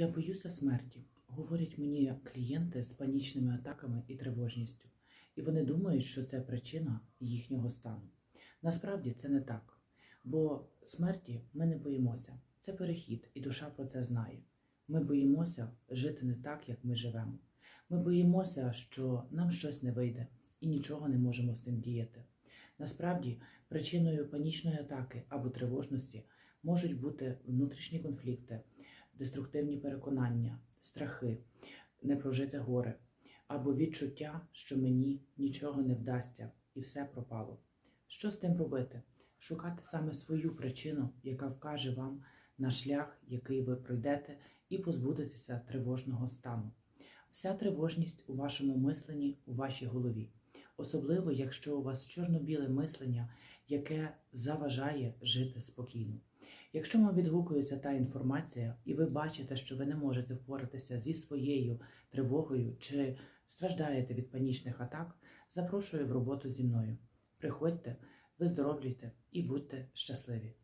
Я боюся смерті, говорять мені клієнти з панічними атаками і тривожністю, і вони думають, що це причина їхнього стану. Насправді це не так, бо смерті ми не боїмося. Це перехід, і душа про це знає. Ми боїмося жити не так, як ми живемо. Ми боїмося, що нам щось не вийде і нічого не можемо з тим діяти. Насправді, причиною панічної атаки або тривожності можуть бути внутрішні конфлікти, деструктивні переконання, страхи, непрожите горе або відчуття, що мені нічого не вдасться і все пропало. Що з тим робити? Шукати саме свою причину, яка вкаже вам на шлях, який ви пройдете, і позбудетеся тривожного стану. Вся тривожність у вашому мисленні, у вашій голові. Особливо, якщо у вас чорно-біле мислення, яке заважає жити спокійно. Якщо вам відгукується та інформація, і ви бачите, що ви не можете впоратися зі своєю тривогою чи страждаєте від панічних атак, запрошую в роботу зі мною. Приходьте, виздоровлюйте і будьте щасливі!